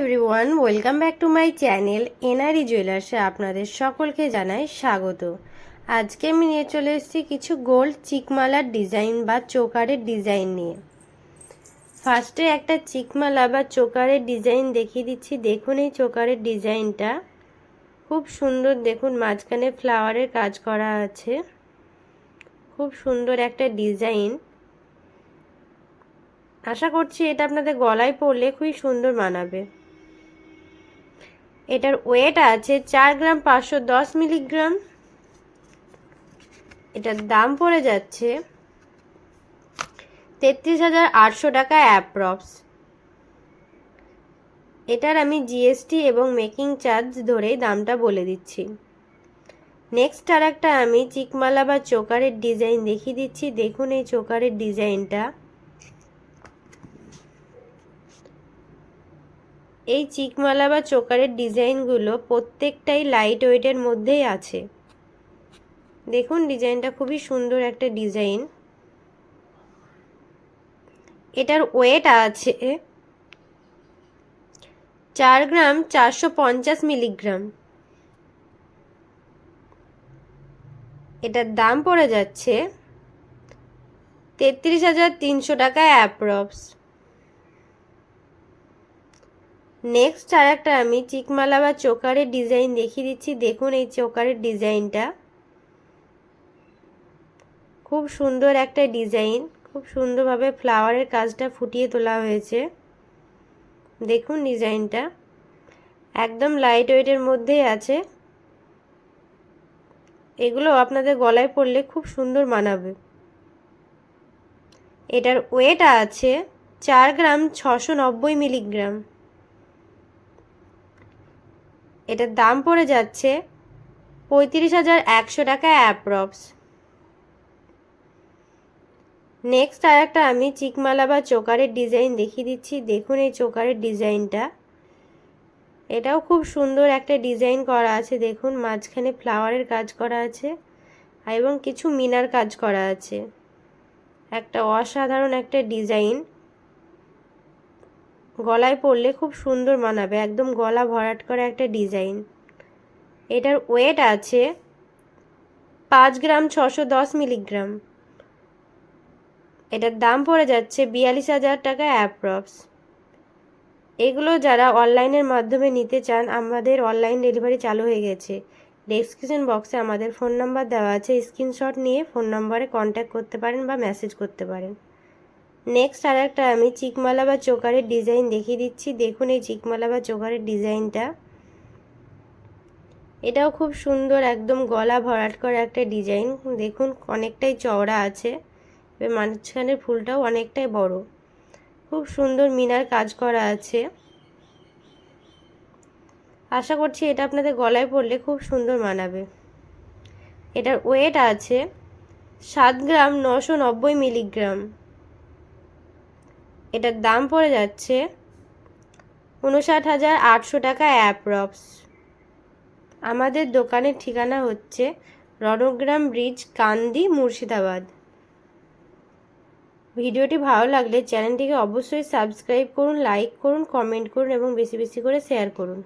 Everyone welcome back to my channel NRE জুয়েলার্সে আপনাদের সকলকে জানাই স্বাগত। আজকে আমি নিয়ে চলে এসেছি কিছু গোল্ড চিকমালার ডিজাইন বা চোকারের ডিজাইন নিয়ে। ফার্স্টে একটা চিকমালা বা চোকারের ডিজাইন দেখিয়ে দিচ্ছি। দেখুন এই চোকারের ডিজাইনটা খুব সুন্দর দেখুন, মাঝখানে ফ্লাওয়ারের কাজ করা আছে। খুব সুন্দর একটা ডিজাইন আশা করছি এটা আপনাদের গলায় পরলে খুবই সুন্দর মানাবে। এটার ওয়েট আছে চার গ্রাম পাঁচশো দশ মিলিগ্রাম। এটার দাম পড়ে যাচ্ছে তেত্রিশ হাজার আটশো টাকা অ্যাপ্রক্স। এটার আমি জিএসটি এবং মেকিং চার্জ ধরেই দামটা বলে দিচ্ছি। নেক্সট আর একটা আমি চিকমালা বা চোকারের ডিজাইন দেখিয়ে দিচ্ছি। দেখুন এই চোকারের ডিজাইনটা। এই চিকমালা বা চোকারের ডিজাইনগুলো প্রত্যেকটাই লাইট ওয়েটের মধ্যেই আছে। দেখুন, ডিজাইনটা খুবই সুন্দর একটা ডিজাইন। এটার ওয়েট আছে চার গ্রাম চারশো পঞ্চাশ মিলিগ্রাম। এটার দাম পড়ে যাচ্ছে তেত্রিশ হাজার তিনশো টাকা অ্যাপ্রক্স। নেক্সট আর একটা আমি চিকমালা বা চোকারের ডিজাইন দেখিয়ে দিচ্ছি। দেখুন এই চোকারের ডিজাইনটা খুব সুন্দর একটা ডিজাইন খুব সুন্দরভাবে ফ্লাওয়ারের কাজটা ফুটিয়ে তোলা হয়েছে। দেখুন ডিজাইনটা একদম লাইট ওয়েটের মধ্যেই আছে। এগুলো আপনাদের গলায় পরলে খুব সুন্দর মানাবে। এটার ওয়েট আছে চার গ্রাম ছশো নব্বই মিলিগ্রাম এটার দাম পড়ে যাচ্ছে পঁয়ত্রিশ হাজার একশো টাকা অ্যাপ্রক্স। নেক্সট আর একটা আমি চিকমালা বা চোকারের ডিজাইন দেখিয়ে দিচ্ছি। দেখুন এই চোকারের ডিজাইনটা। এটাও খুব সুন্দর একটা ডিজাইন করা আছে। দেখুন, মাঝখানে ফ্লাওয়ারের কাজ করা আছে এবং কিছু মিনার কাজ করা আছে। একটা অসাধারণ একটা ডিজাইন। গলায় পরলে খুব সুন্দর মানাবে, একদম গলা ভরাট করা একটা ডিজাইন। এটার ওয়েট আছে পাঁচ গ্রাম ছশো দশ মিলিগ্রাম। এটার দাম পড়ে যাচ্ছে বিয়াল্লিশ হাজার টাকা অ্যাপ্রক্স। এগুলো যারা অনলাইনের মাধ্যমে নিতে চান, আমাদের অনলাইন ডেলিভারি চালু হয়ে গেছে। ডেসক্রিপশন বক্সে আমাদের ফোন নাম্বার দেওয়া আছে, স্ক্রিনশট নিয়ে ফোন নম্বরে কন্ট্যাক্ট করতে পারেন বা মেসেজ করতে পারেন। নেক্সট আর একটা আমি চিকমালা বা চোকারের ডিজাইন দেখিয়ে দিচ্ছি। দেখুন এই চিকমালা বা চোকারের ডিজাইনটা এটাও খুব সুন্দর, একদম গলা ভরাট করা একটা ডিজাইন দেখুন, অনেকটাই চওড়া আছে। মাঝখানের ফুলটাও অনেকটাই বড়। খুব সুন্দর মিনার কাজ করা আছে। আশা করছি এটা আপনাদের গলায় পড়লে খুব সুন্দর মানাবে। এটার ওয়েট আছে সাত গ্রাম নশো নব্বই মিলিগ্রাম। এটার দাম পড়ে যাচ্ছে উনষাট হাজার আটশো টাকা অ্যাপ্রক্স। আমাদের দোকানের ঠিকানা হচ্ছে রণগ্রাম ব্রিজ, কান্দি, মুর্শিদাবাদ। ভিডিওটি ভালো লাগলে চ্যানেলটিকে অবশ্যই সাবস্ক্রাইব করুন, লাইক করুন, কমেন্ট করুন এবং বেশি বেশি করে শেয়ার করুন।